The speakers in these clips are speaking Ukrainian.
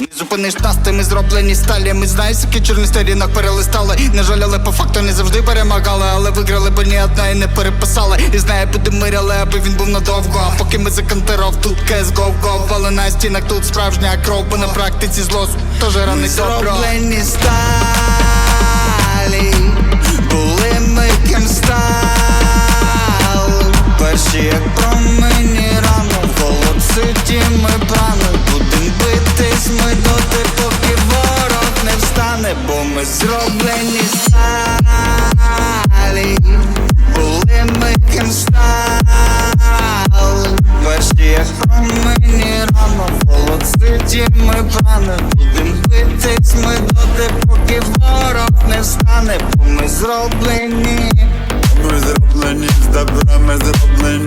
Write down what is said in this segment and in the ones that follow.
Не зупиниш нас, ти ми зроблені сталі. Ми знаєш, який чорний сторінок перелистали. Не жаль, але по факту не завжди перемагали. Але виграли, бо ні одна і не переписали. І знає, буде миряли, аби він був надовго. А поки ми закантеров, тут кес го го Але на стінах тут справжня кров, бо на практиці зло теж ранить добро. Зроблені сталі, були ми ким стали. Перші, як промені рано, в ситі ми прани встане, бо ми зроблені сталі, були ми ким стали. Перші, як промені рано, в холод ситі ми прани Будем битись ми доти, поки ворог не встане, бо ми зроблені. Ми зроблені з добра, ми зроблені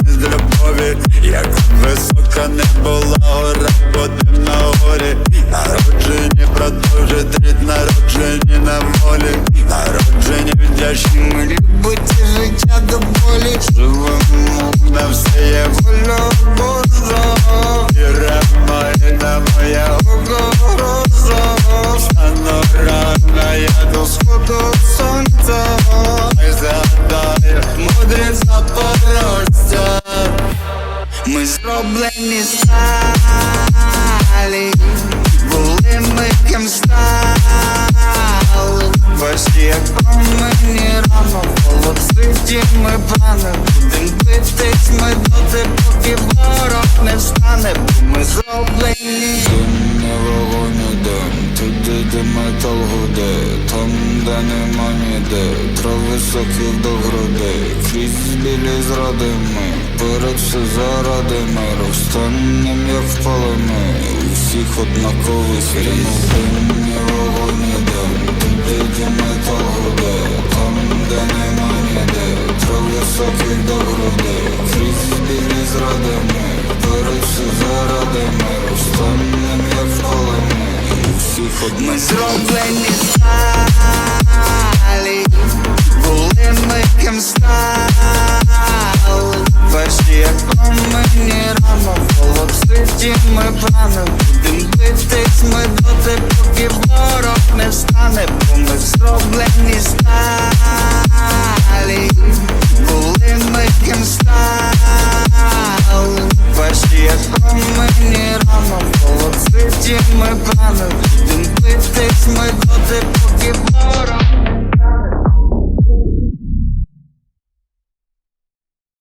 Вдячні ми Любить життя до болі живемо На все є воля Божа Віра моя, на моя угроза Стану рано, я до сходу сонця Ой, згадаю, мудрість запорожця Ми зроблені сталі, були ми ким стали прани Будем битись ми доти, поки ворог не встане, бо ми зроблені. Не вогонь іде, туди де метал гуде, там де нема ніде, трав високих до грудей, крізь білі зради ми, перед все заради миру, встанем як впали ми, у всіх однаковий стрімов, не вогонь іде, туди де метал гуде, заради миру, як впали ми, у всіх Ми зроблені сталі, були ми ким стали. Перші, як промені рано, в холод ми прани